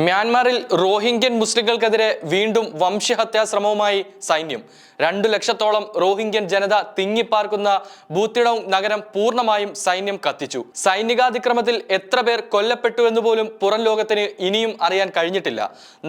മ്യാൻമാറിൽ റോഹിംഗ്യൻ മുസ്ലിങ്ങൾക്കെതിരെ വീണ്ടും വംശഹത്യാ ശ്രമവുമായി സൈന്യം. രണ്ടു ലക്ഷത്തോളം റോഹിംഗ്യൻ ജനത തിങ്ങിപ്പാർക്കുന്ന ബൂത്തിഡോങ് നഗരം പൂർണമായും സൈന്യം കത്തിച്ചു. സൈനികാതിക്രമത്തിൽ എത്ര പേർ കൊല്ലപ്പെട്ടു എന്ന് പോലും പുറം ലോകത്തിന് ഇനിയും അറിയാൻ കഴിഞ്ഞിട്ടില്ല.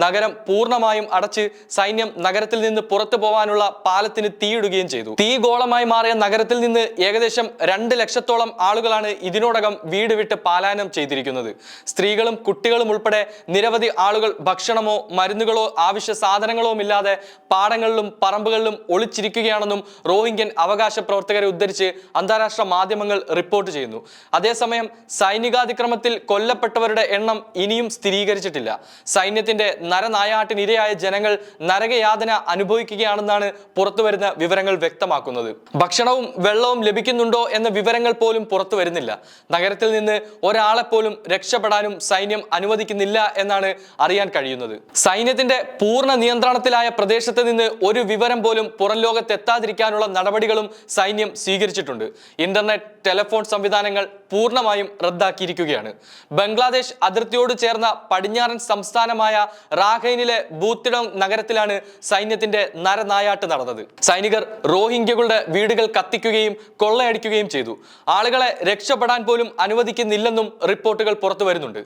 നഗരം പൂർണമായും അടച്ച് സൈന്യം നഗരത്തിൽ നിന്ന് പുറത്തു പോകാനുള്ള പാലത്തിന് തീയിടുകയും ചെയ്തു. തീ ഗോളമായി മാറിയ നഗരത്തിൽ നിന്ന് ഏകദേശം രണ്ട് ലക്ഷത്തോളം ആളുകളാണ് ഇതിനോടകം വീട് വിട്ട് പാലായനം ചെയ്തിരിക്കുന്നത്. സ്ത്രീകളും കുട്ടികളും ഉൾപ്പെടെ നിരവധി ആളുകൾ ഭക്ഷണമോ മരുന്നുകളോ ആവശ്യ സാധനങ്ങളോ ഇല്ലാതെ പാടങ്ങളിലും പറമ്പുകളിലും ഒളിച്ചിരിക്കുകയാണെന്നും റോഹിംഗ്യൻ അവകാശ പ്രവർത്തകരെ ഉദ്ധരിച്ച് അന്താരാഷ്ട്ര മാധ്യമങ്ങൾ റിപ്പോർട്ട് ചെയ്യുന്നു. അതേസമയം സൈനികാതിക്രമത്തിൽ കൊല്ലപ്പെട്ടവരുടെ എണ്ണം ഇനിയും സ്ഥിരീകരിച്ചിട്ടില്ല. സൈന്യത്തിന്റെ നരനായാട്ടിനിരയായ ജനങ്ങൾ നരകയാതന അനുഭവിക്കുകയാണെന്നാണ് പുറത്തുവരുന്ന വിവരങ്ങൾ വ്യക്തമാക്കുന്നത്. ഭക്ഷണവും വെള്ളവും ലഭിക്കുന്നുണ്ടോ എന്ന വിവരങ്ങൾ പോലും പുറത്തു വരുന്നില്ല നഗരത്തിൽ നിന്ന് ഒരാളെ പോലും രക്ഷപ്പെടാനും സൈന്യം അനുവദിക്കുന്നില്ല എന്നാണ് അറിയാൻ കഴിയുന്നത്. സൈന്യത്തിന്റെ പൂർണ നിയന്ത്രണത്തിലായ പ്രദേശത്ത് നിന്ന് ഒരു വിവരം പോലും പുറം ലോകത്തെത്താതിരിക്കാനുള്ള നടപടികളും സൈന്യം സ്വീകരിച്ചിട്ടുണ്ട്. ഇന്റർനെറ്റ് ടെലിഫോൺ സംവിധാനങ്ങൾ പൂർണമായും റദ്ദാക്കിയിരിക്കുകയാണ്. ബംഗ്ലാദേശ് അതിർത്തിയോട് ചേർന്ന പടിഞ്ഞാറൻ സംസ്ഥാനമായ റാഖൈനിലെ ബൂത്തിഡോങ് നഗരത്തിലാണ് സൈന്യത്തിന്റെ നരനായാട്ട് നടന്നത്. സൈനികർ റോഹിംഗ്യകളുടെ വീടുകൾ കത്തിക്കുകയും കൊള്ളയടിക്കുകയും ചെയ്തു. ആളുകളെ രക്ഷപ്പെടാൻ പോലും അനുവദിക്കുന്നില്ലെന്നും റിപ്പോർട്ടുകൾ പുറത്തു വരുന്നുണ്ട്.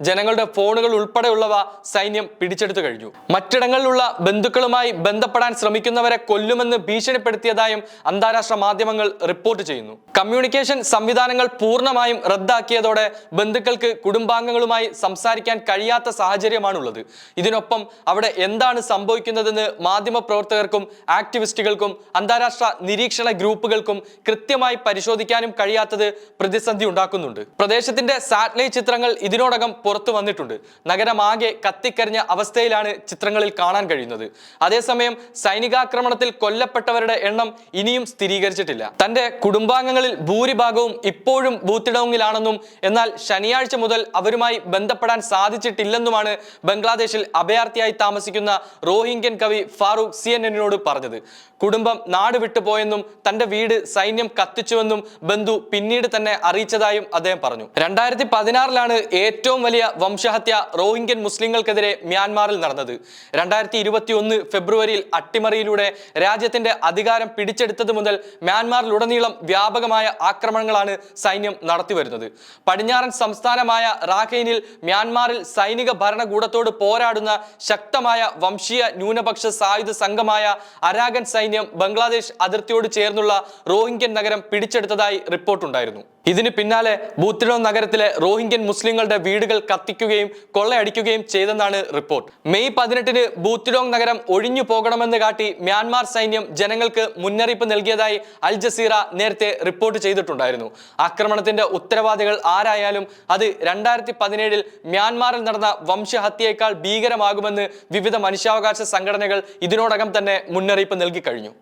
ജനങ്ങളുടെ ഫോണുകൾ ഉൾപ്പെടെയുള്ളവ സൈന്യം പിടിച്ചെടുത്തു കഴിഞ്ഞു. മറ്റിടങ്ങളിലുള്ള ബന്ധുക്കളുമായി ബന്ധപ്പെടാൻ ശ്രമിക്കുന്നവരെ കൊല്ലുമെന്ന് ഭീഷണിപ്പെടുത്തിയതായും അന്താരാഷ്ട്ര മാധ്യമങ്ങൾ റിപ്പോർട്ട് ചെയ്യുന്നു. കമ്മ്യൂണിക്കേഷൻ സംവിധാനങ്ങൾ പൂർണമായും റദ്ദാക്കിയതോടെ ബന്ധുക്കൾക്ക് കുടുംബാംഗങ്ങളുമായി സംസാരിക്കാൻ കഴിയാത്ത സാഹചര്യമാണുള്ളത്. ഇതിനൊപ്പം അവിടെ എന്താണ് സംഭവിക്കുന്നതെന്ന് മാധ്യമ പ്രവർത്തകർക്കും ആക്ടിവിസ്റ്റുകൾക്കും അന്താരാഷ്ട്ര നിരീക്ഷണ ഗ്രൂപ്പുകൾക്കും കൃത്യമായി പരിശോധിക്കാനും കഴിയാത്തത് പ്രതിസന്ധി ഉണ്ടാക്കുന്നുണ്ട്. പ്രദേശത്തിന്റെ സാറ്റലൈറ്റ് ചിത്രങ്ങൾ ഇതിനോടകം പുറത്തു വന്നിട്ടുണ്ട്. നഗരമാകെ കത്തിക്കരിഞ്ഞ അവസ്ഥയിലാണ് ചിത്രങ്ങളിൽ കാണാൻ കഴിയുന്നത്. അതേസമയം സൈനികാക്രമണത്തിൽ കൊല്ലപ്പെട്ടവരുടെ എണ്ണം ഇനിയും സ്ഥിരീകരിച്ചിട്ടില്ല. തന്റെ കുടുംബാംഗങ്ങളിൽ ഭൂരിഭാഗവും ഇപ്പോഴും ബൂത്തിഡോങ്ങിലാണെന്നും എന്നാൽ ശനിയാഴ്ച മുതൽ അവരുമായി ബന്ധപ്പെടാൻ സാധിച്ചിട്ടില്ലെന്നുമാണ് ബംഗ്ലാദേശിൽ അഭയാർത്ഥിയായി താമസിക്കുന്ന റോഹിംഗ്യൻ കവി ഫാറൂഖ് സി എൻ എന്നിനോട് പറഞ്ഞത്. കുടുംബം നാട് വിട്ടുപോയെന്നും തന്റെ വീട് സൈന്യം കത്തിച്ചുവെന്നും ബന്ധു പിന്നീട് തന്നെ അറിയിച്ചതായും അദ്ദേഹം പറഞ്ഞു. രണ്ടായിരത്തി പതിനാറിലാണ് ഏറ്റവും വലിയ വംശഹത്യ റോഹിംഗ്യൻ മുസ്ലിങ്ങൾക്കെതിരെ മ്യാൻമാറിൽ നടന്നത്. രണ്ടായിരത്തി ഇരുപത്തി ഒന്ന് ഫെബ്രുവരിയിൽ അട്ടിമറിയിലൂടെ രാജ്യത്തിന്റെ അധികാരം പിടിച്ചെടുത്തത് മുതൽ മ്യാൻമാറിലുടനീളം വ്യാപകമായ ആക്രമണങ്ങളാണ് സൈന്യം നടത്തിവരുന്നത്. പടിഞ്ഞാറൻ സംസ്ഥാനമായ റാഖൈനിൽ മ്യാൻമാറിൽ സൈനിക ഭരണകൂടത്തോട് പോരാടുന്ന ശക്തമായ വംശീയ ന്യൂനപക്ഷ സായുധ സംഘമായ അരാഗൻ സൈന്യം ബംഗ്ലാദേശ് അതിർത്തിയോട് ചേർന്നുള്ള റോഹിംഗ്യൻ നഗരം പിടിച്ചെടുത്തതായി റിപ്പോർട്ടുണ്ടായിരുന്നു. ഇതിന് പിന്നാലെ ബൂത്തിഡോ നഗരത്തിലെ റോഹിംഗ്യൻ മുസ്ലിങ്ങളുടെ വീടുകൾ കത്തിക്കുകയും കൊള്ളയടിക്കുകയും ചെയ്തെന്നാണ് റിപ്പോർട്ട്. മെയ് പതിനെട്ടിന് ബൂത്തിഡോങ് നഗരം ഒഴിഞ്ഞു പോകണമെന്ന് കാട്ടി മ്യാൻമാർ സൈന്യം ജനങ്ങൾക്ക് മുന്നറിയിപ്പ് നൽകിയതായി അൽ ജസീറ നേരത്തെ റിപ്പോർട്ട് ചെയ്തിട്ടുണ്ടായിരുന്നു. ആക്രമണത്തിന്റെ ഉത്തരവാദികൾ ആരായാലും അത് രണ്ടായിരത്തി പതിനേഴിൽ മ്യാൻമാറിൽ നടന്ന വംശഹത്യയേക്കാൾ ഭീകരമാകുമെന്ന് വിവിധ മനുഷ്യാവകാശ സംഘടനകൾ ഇതിനോടകം തന്നെ മുന്നറിയിപ്പ് നൽകി കഴിഞ്ഞു.